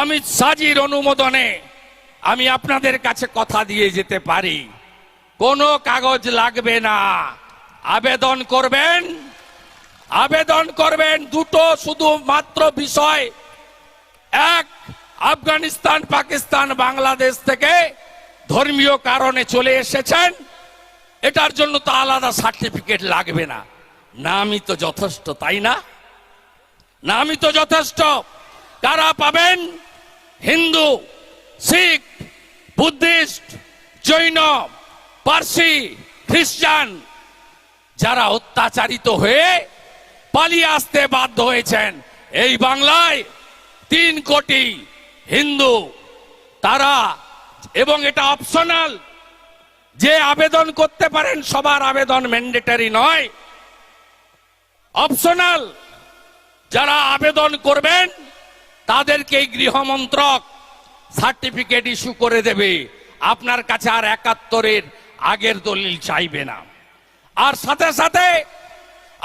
অমিত শাহজির অনুমোদনে আমি আপনাদের কাছে কথা দিয়ে যেতে পারি। কোনো কাগজ লাগবে না। আবেদন করবেন? আবেদন করবেন দুটো শুধু মাত্র বিষয়। এক, আফগানিস্তান, পাকিস্তান, বাংলাদেশ থেকে ধর্মীয় কারণে চলে এসেছেন। এটার জন্য তো আলাদা সার্টিফিকেট লাগবে না। না আমি তো যথেষ্ট, তাই না? আমি তো যথেষ্ট। কারা পাবেন? হিন্দু, শিখ, বুদ্ধিস্ট, জৈন, পার্সি, খ্রিস্টান যারা অত্যাচারিত হয়ে পালিয়ে আসতে বাধ্য হয়েছেন, এই বাংলায় তিন কোটি হিন্দু তারা, এবং এটা অপশনাল যে আবেদন করতে পারেন সবার আবেদন ম্যান্ডেটারি নয় অপশনাল যারা আবেদন করবেন তাদেরকে গৃহমন্ত্রক সার্টিফিকেট ইস্যু করে দেবে। আপনার কাছে আর একাত্তরের আগের দলিল চাইবে না। আর সাথে সাথে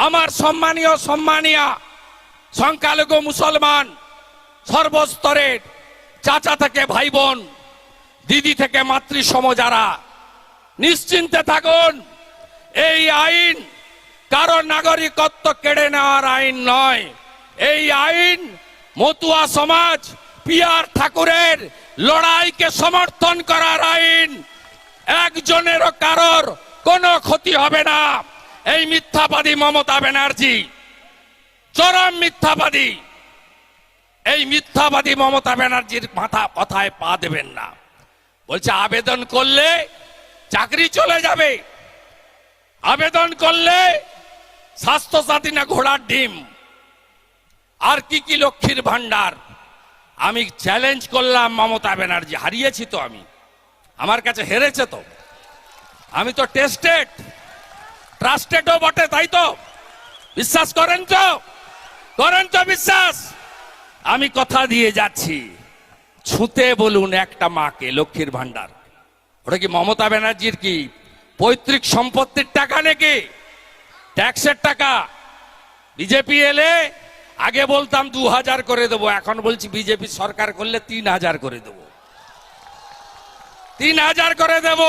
আমার সম্মানীয় সম্মানিয়া সংখ্যালঘু মুসলমান সর্বস্তরের চাচা থেকে ভাই বোন দিদি থেকে মাতৃসম যারা, নিশ্চিন্তে থাকুন, এই আইন কারও নাগরিকত্ব কেড়ে নেওয়ার আইন নয়। এই আইন মতুয়া সমাজ, পিয়ার ঠাকুরের লড়াইকে সমর্থন করার আইন। একজনেরও কারোর কোনো ক্ষতি হবে না। এই মিথ্যাবাদী মমতা ব্যানার্জি, চরম মিথ্যাবাদী। এই মিথ্যাবাদী মমতা ব্যানার্জির মাথা কথায় পা দেবেন না। বলছে, আবেদন করলে চাকরি চলে যাবে। আবেদন করলে স্বাস্থ্য সাথী না ঘোড়ার ডিম। আর কি কি লক্ষ্মীর ভান্ডার আমি চ্যালেঞ্জ করলাম মমতা ব্যানার্জি, হারিয়েছি তো আমি। আমার কাছে হেরেছে তো। আমি তো টেস্টেড ট্রাস্টেডও বটে, তাই তো? বিশ্বাস করেন তো? করেন তো বিশ্বাস? আমি কথা দিয়ে যাচ্ছি। ছুঁতে বলুন একটা মাকে লক্ষ্মীর ভান্ডার ওটা কি মমতা ব্যানার্জির কি পৈতৃক সম্পত্তির টাকা নাকি? ট্যাক্সের টাকা? বিজেপি এলে আগে বলতাম দু হাজার করে দেবো, এখন বলছি বিজেপি সরকার করলে তিন হাজার করে দেবো। তিন হাজার করে দেব।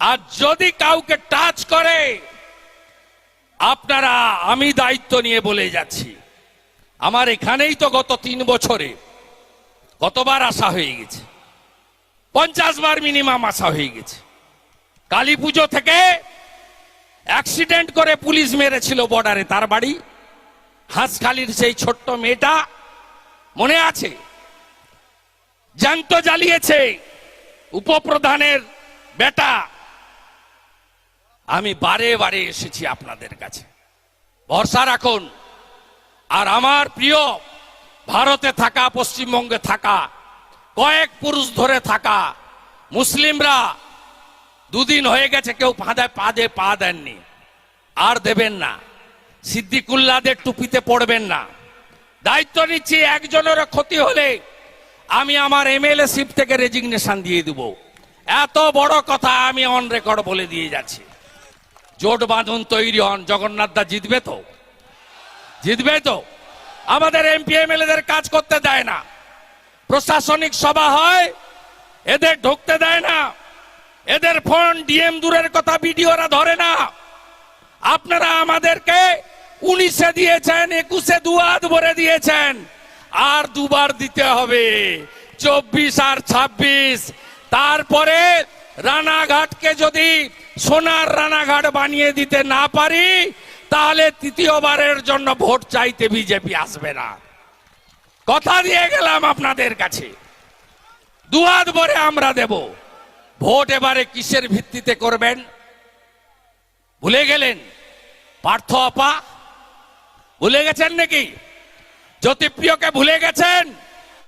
আর যদি কাউকে টাচ করে, আপনারা আমি দায়িত্ব নিয়ে বলে যাচ্ছি। আমার এখানেই তো গত তিন বছরে কতবার আসা হয়ে গেছে। পঞ্চাশ বার মিনিমাম আসা হয়ে গেছে। কালী পুজো থেকে অ্যাক্সিডেন্ট করে পুলিশ মেরেছিল বর্ডারে তার বাড়ি। হাঁসখালির সেই ছোট্ট মেয়েটা মনে আছে? জ্যান্ত জ্বালিয়েছে উপপ্রধানের বেটা। আমি বারে বারে এসেছি আপনাদের কাছে। ভরসা রাখুন। আর আমার প্রিয়, ভারতে থাকা, পশ্চিমবঙ্গে থাকা, কয়েক পুরুষ ধরে থাকা মুসলিমরা দুদিন হয়ে গেছে, কেউ ফাঁদায় পা পা দেননি। আর দেবেন না। সিদ্দিকুল্লাদের টুপিতে পড়বেন না। দায়িত্ব নিচ্ছি একজনেরও ক্ষতি হলে আমি আমার এমএলএ শিপ থেকে রেজিগনেশন দিয়ে দেব। এত বড় কথা আমি অন রেকর্ড বলে দিয়ে যাচ্ছি। জোট বাঁধন তৈরি হন, জগন্নাথ দা জিতবে তো? জিতবে তো? আমাদের এমপি, এমএলএদের কাজ করতে দেয় না। প্রশাসনিক সভা হয়, এদের ঢুকতে দেয় না। এদের ফোন ডিএম দূরের কথা ভিডিওরা ধরে না। আপনারা আমাদেরকে উনিশে দিয়েছেন, একুশে দুয়াদ ভরে দিয়েছেন। আর দুবার দিতে হবে, চব্বিশ আর ছাব্বিশ। তারপরে রানাঘাটকে যদি সোনার রানাঘাট বানিয়ে দিতে না পারি, তাহলে তৃতীয়বারের জন্য ভোট চাইতে বিজেপি আসবে না। কথা দিয়ে গেলাম আপনাদের কাছে। দুয়াদ ভরে আমরা দেব। ভোট এবারে কিসের ভিত্তিতে করবেন? ভুলে গেলেন? পার্থ আপা ভুলে গেছেন নাকি? জ্যোতিপ্রিয়কে ভুলে গেছেন?